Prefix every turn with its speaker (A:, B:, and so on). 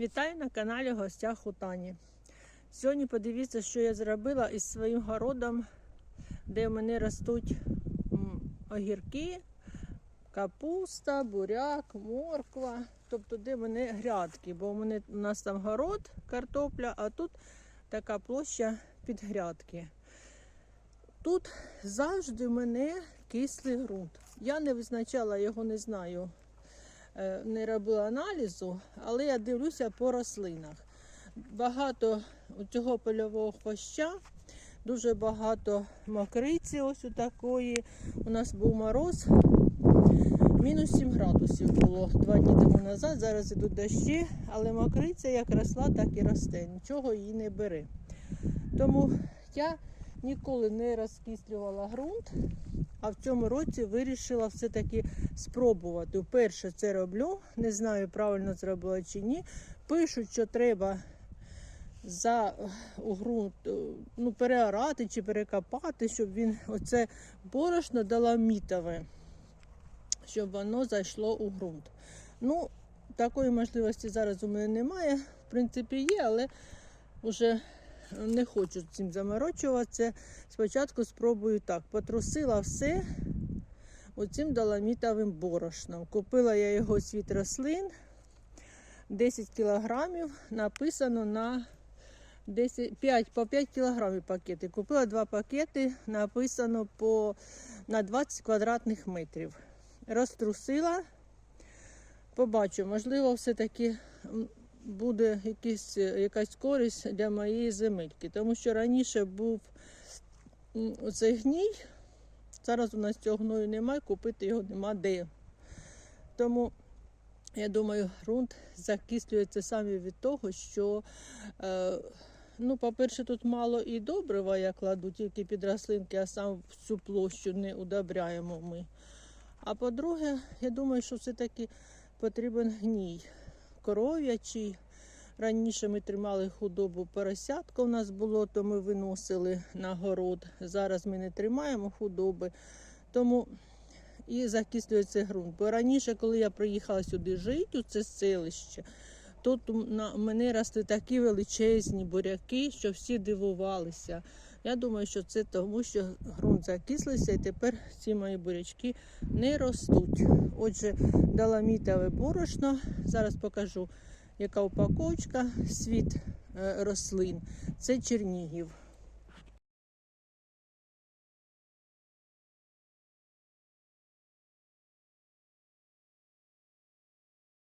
A: Вітаю на каналі Гостях у Тані. Сьогодні подивіться, що я зробила із своїм городом, де в мене ростуть огірки, капуста, буряк, морква. Тобто, де в мене грядки, бо у мене у нас там город, картопля, а тут така площа під грядки. Тут завжди в мене кислий ґрунт. Я не визначала його, не знаю не робила аналізу, але я дивлюся по рослинах. Багато цього польового хвоща, дуже багато мокриці, ось у такої. У нас був мороз. Мінус 7 градусів було два дні тому назад. Зараз ідуть дощі, але мокриця як росла, так і росте. Нічого її не бери. Тому я ніколи не розкислювала ґрунт, а в цьому році вирішила все-таки спробувати. Вперше це роблю. Не знаю, правильно зробила чи ні. Пишуть, що треба за ґрунт е, ну, переорати чи перекопати, щоб він оце борошно доламітове, щоб воно зайшло у ґрунт. Ну, такої можливості зараз у мене немає. В принципі, є, але вже не хочу цим заморочуватися. Спочатку спробую так. Потрусила все оцим доламітовим борошном. Купила я його світ рослин 10 кілограмів. Написано на 10, 5, по 5 кілограмів пакети. Купила два пакети, написано по, на 20 квадратних метрів. Розтрусила. Побачу, можливо, все-таки буде якісь, якась користь для моєї земельки. Тому що раніше був м, оцей гній. Зараз у нас цього гною немає, купити його нема де. Тому я думаю, ґрунт закислюється саме від того, що, е, ну, по-перше, тут мало і добрива я кладу, тільки під рослинки, а сам всю площу не удобряємо ми. А по-друге, я думаю, що все-таки потрібен гній коров'ячий. Раніше ми тримали худобу поросятка у нас було, то ми виносили на город. Зараз ми не тримаємо худоби, тому і закислюється ґрунт. Бо раніше, коли я приїхала сюди жити, у це селище, тут на- мене росли такі величезні буряки, що всі дивувалися. Я думаю, що це тому, що ґрунт закислився і тепер ці мої бурячки не ростуть. Отже, доламітове борошно. Зараз покажу, яка упаковочка, світ е, рослин. Це Чернігів.